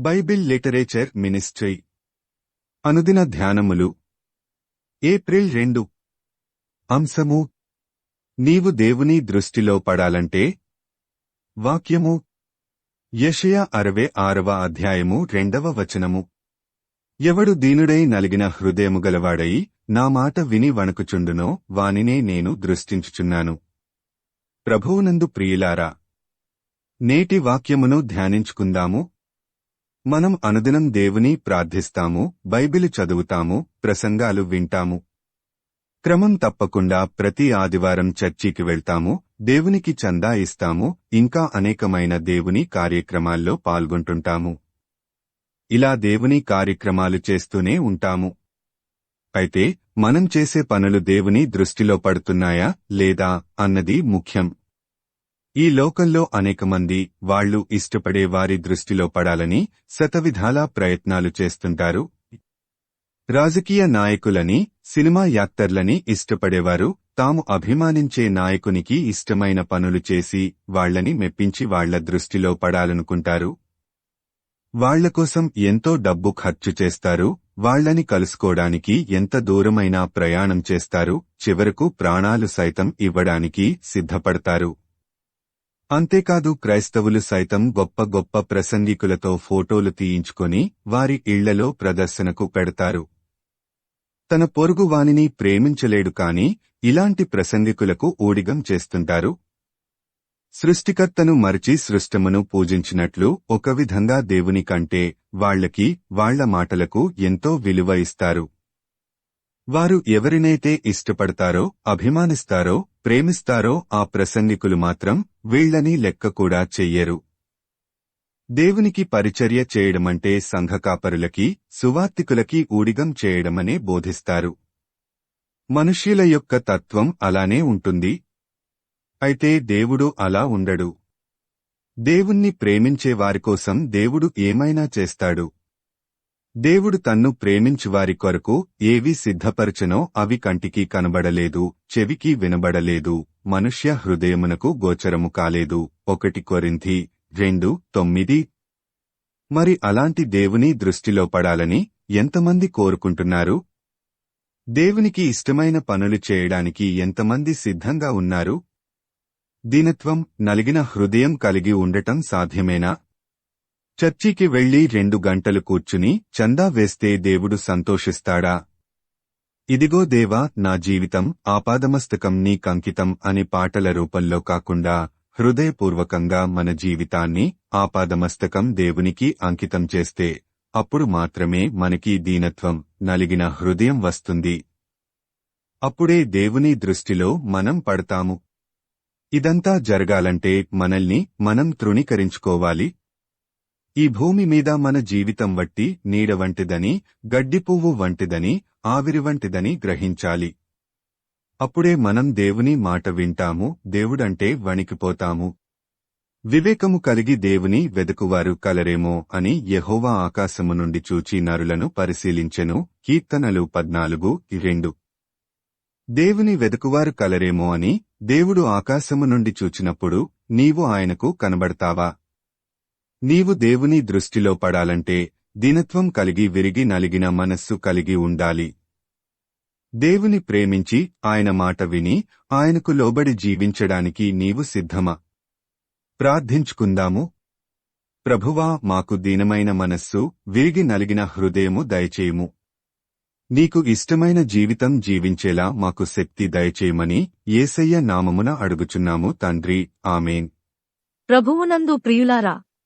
Bible literature ministry. అనుదిన ధ్యానములు. April రెండు. అంశము. నీవు దేవుని దృష్టిలో పడాలంటే. వాక్యము. యషయ అరవై ఆరవ అధ్యాయము రెండవ వచనము. ఎవడు దీనుడై నలిగిన హృదయము గలవాడై నా మాట విని వణకుచుండునో వానినే నేను దృష్టించుచున్నాను. ప్రభువునందు ప్రియులారా. నేటి వాక్యమును ధ్యానించుకుందాము. మనం అనుదినం దేవుని ప్రార్థిస్తాము బైబిలు చదువుతాము ప్రసంగాలు వింటాము. క్రమం తప్పకుండా ప్రతి ఆదివారం చర్చికి వెళ్తాము దేవునికి చందా ఇస్తాము ఇంకా అనేకమైన దేవుని కార్యక్రమాల్లో పాల్గొంటుంటాము. ఇలా దేవుని కార్యక్రమాలు చేస్తూనే ఉంటాము. అయితే మనం చేసే పనులు దేవుని దృష్టిలో పడుతున్నాయా లేదా అన్నది ముఖ్యం. ఈ లోకంలో అనేక మంది వాళ్ళు ఇష్టపడే వారి దృష్టిలో పడాలని శతవిధాలా ప్రయత్నాలు చేస్తుంటారు. రాజకీయ నాయకులని సినిమా యాక్టర్లని ఇష్టపడేవారు తాము అభిమానించే నాయకునికి ఇష్టమైన పనులు చేసి వాళ్ళని మెప్పించి వాళ్ళ దృష్టిలో పడాలనుకుంటారు. వాళ్ళకోసం ఎంతో డబ్బు ఖర్చు చేస్తారు వాళ్ళని కలుసుకోవడానికి ఎంత దూరమైనా ప్రయాణం చేస్తారు చివరకు ప్రాణాలు సైతం ఇవ్వడానికి సిద్ధపడతారు. అంతేకాదు క్రైస్తవులు సైతం గొప్ప గొప్ప ప్రసంగికులతో ఫోటోలు తీయించుకొని వారి ఇళ్ళలో ప్రదర్శనకు పెడతారు. తన పొరుగువానిని ప్రేమించలేడు కాని ఇలాంటి ప్రసంగికులకు ఊడిగం చేస్తుంటారు. సృష్టికర్తను మరిచి సృష్టమును పూజించినట్లు ఒక విధంగా దేవుని కంటే వాళ్ళకి వాళ్ళ మాటలకు ఎంతో విలువ ఇస్తారు. వారు ఎవరినైతే ఇష్టపడతారో అభిమానిస్తారో ప్రేమిస్తారో ఆ ప్రసంగికులు మాత్రం వీళ్ళని లెక్క కూడా చెయ్యరు. దేవునికి పరిచర్య చేయడమంటే సంఘకాపరులకి సువార్తికులకి ఊడిగం చేయడమనే బోధిస్తారు. మనుష్యుల యొక్క తత్వం అలానే ఉంటుంది. అయితే దేవుడు అలా ఉండడు. దేవుణ్ణి ప్రేమించే వారికోసం దేవుడు ఏమైనా చేస్తాడు. దేవుడు తన్ను ప్రేమించువారి కొరకు ఏవి సిద్ధపరచనో అవి కంటికి కనబడలేదు చెవికి వినబడలేదు మనుష్య హృదయమునకు గోచరము కాలేదు. ఒకటి కొరింథీ రెండు తొమ్మిది. మరి అలాంటి దేవుని దృష్టిలో పడాలని ఎంతమంది కోరుకుంటున్నారు? దేవునికి ఇష్టమైన పనులు చేయడానికి ఎంతమంది సిద్ధంగా ఉన్నారు? దీనత్వం నలిగిన హృదయం కలిగి ఉండటం సాధ్యమేనా? చర్చికి వెళ్ళి రెండు గంటలు కూర్చుని చందా వేస్తే దేవుడు సంతోషిస్తాడా? ఇదిగో దేవా నా జీవితం ఆపాదమస్తకం నీ కంకితం అని పాటల రూపంలో కాకుండా హృదయపూర్వకంగా మన జీవితాన్ని ఆపాదమస్తకం దేవునికి అంకితం చేస్తే అప్పుడు మాత్రమే మనకి దీనత్వం నలిగిన హృదయం వస్తుంది. అప్పుడే దేవుని దృష్టిలో మనం పడతాము. ఇదంతా జరగాలంటే మనల్ని మనం తృణీకరించుకోవాలి ఈ భూమి మీద మన జీవితం వట్టి నీడ వంటిదని గడ్డి పువ్వు వంటిదని ఆవిరి వంటిదని గ్రహించాలి. అప్పుడే మనం దేవుని మాట వింటాము దేవుడంటే వణికిపోతాము. వివేకము కలిగి దేవుని వెదుకువారు కలరేమో అని యెహోవా ఆకాశము నుండి చూచి నరులను పరిశీలించెను. కీర్తనలు పద్నాలుగు రెండు. దేవుని వెదుకువారు కలరేమో అని దేవుడు ఆకాశము నుండి చూచినప్పుడు నీవు ఆయనకు కనబడతావా? నీవు దేవుని దృష్టిలో పడాలంటే దీనత్వం కలిగి విరిగి నలిగిన మనస్సు కలిగి ఉండాలి. దేవుని ప్రేమించి ఆయన మాట విని ఆయనకు లోబడి జీవించడానికి నీవు సిద్ధమా? ప్రార్థించుకుందాము. ప్రభువా మాకు దీనమైన మనస్సు విరిగి నలిగిన హృదయము దయచేయుము. నీకు ఇష్టమైన జీవితం జీవించేలా మాకు శక్తి దయచేయమని ఏసయ్య నామమున అడుగుచున్నాము తండ్రి. ఆమెన్. ప్రభువునందు ప్రియులారా